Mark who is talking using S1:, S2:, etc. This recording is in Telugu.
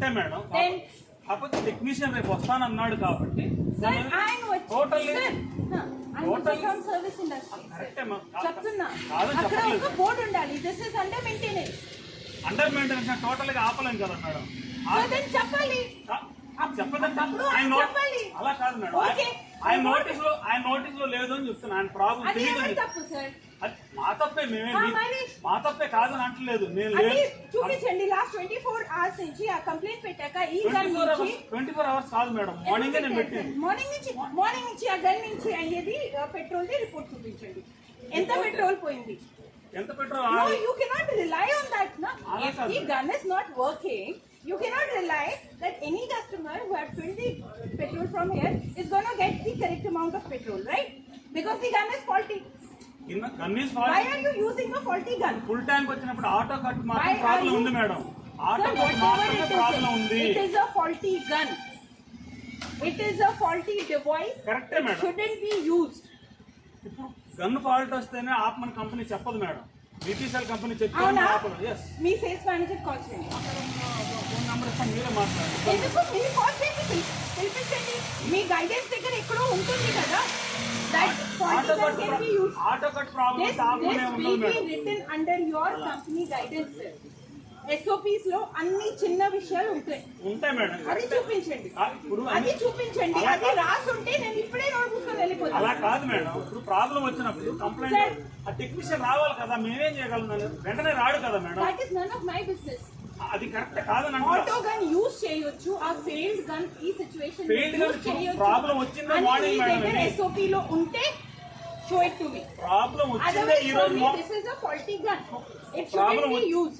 S1: కరెక్టే మేడం. కాకపోతే టెక్నీషియన్ రేపు వస్తానన్నాడు కాబట్టి టోటల్లీ
S2: సర్వీస్ ఇండస్ట్రీ చెప్తున్నా. అక్కడ ఒక బోర్డు ఉండాలి. This is under maintenance
S1: under maintenance టోటల్గా ఆపలేం కదా మేడం.
S2: చెప్పాలి.
S1: చెప్పదంటే. అలా కాదు మేడం. ఆయన నోటీస్లో ఆయన నోటీస్లో లేదు అని చెప్తున్నా. ఆయన ప్రాబ్లం తెలియదు మా తప్పే మేమే మీ- తప్పే కాదని అంటలేదు నేను
S2: అది చూపించండి లాస్ట్ ట్వంటీ ఫోర్ అవర్స్ నుంచి ఆ కంప్లైంట్ పెట్టాక ఈ గన్ నుంచి
S1: ట్వంటీ ఫోర్ అవర్స్ కాదు మేడం మార్నింగ్ నేను పెట్టింది
S2: మార్నింగ్ నుంచి మార్నింగ్ నుంచి ఆ గన్ నుంచి అయ్యేది పెట్రోల్ ది రిపోర్ట్ చూపించండి ఎంత పెట్రోల్ పోయింది
S1: ఎంత petrol
S2: No, you cannot rely on that. No? If the gun is not working, you cannot rely that any customer who had filled the petrol from here is going to get the correct amount of petrol, right? Because the gun is faulty. Faulty gun?
S1: Full tank వచ్చినప్పుడు ఆటో కట్ మాత్రం ప్రాబ్లం ఉంది మేడం ఆటో కట్ మాత్రమే ప్రాబ్లం ఉంది.
S2: It is a faulty device.
S1: కరెక్టే మేడం. ఇప్పుడు గన్ ఫాల్ట్ వస్తేనే ఆపమని కంపెనీ చెప్పదు మేడం బీపీసీఎల్ కంపెనీ చెప్తే
S2: అవునా?
S1: ఆపదు ఎస్
S2: మీ సేల్స్ మేనేజర్ కాల్ చేయండి.
S1: ఫోన్ నెంబర్ ఇస్తాను మీరే మాట్లాడండి.
S2: ఎందుకు? మీరు కాల్ చేసి పిలి- పిలిపించండి. మీ గైడెన్స్ దగ్గర ఎక్కడో ఉంటుంది కదా.
S1: Auto cut auto problem madam
S2: sir. SOPs లో అన్ని చిన్న విషయాలు ఉంటాయి.
S1: ఉంటాయి మేడం.
S2: అది. చూపించండి. అది చూపించండి. అది రాసి ఉంటే నేను ఇప్పుడే నోట్ పుస్తకం
S1: అలా
S2: వెళ్ళిపోతాను.
S1: కాదు మేడం. ఇప్పుడు ప్రాబ్లం వచ్చినప్పుడు కంప్లైంట్ ఆ టెక్నీషియన్ రావాలి కదా మేమేం చేయగలం వెంటనే రాడు కదా madam.
S2: That is none of my business
S1: అది కరెక్ట్ కాదని
S2: ఆటో గన్ యూజ్ చేయొచ్చు ఆ ఫెయిల్డ్ గన్ ఈ సిచువేషన్
S1: Failed gun problem వచ్చిందే madam, ఇది.
S2: ఎస్ఓపి లో ఉంటే show it to
S1: me. Problem.
S2: Otherwise, for me, this is a faulty gun. It shouldn't be used.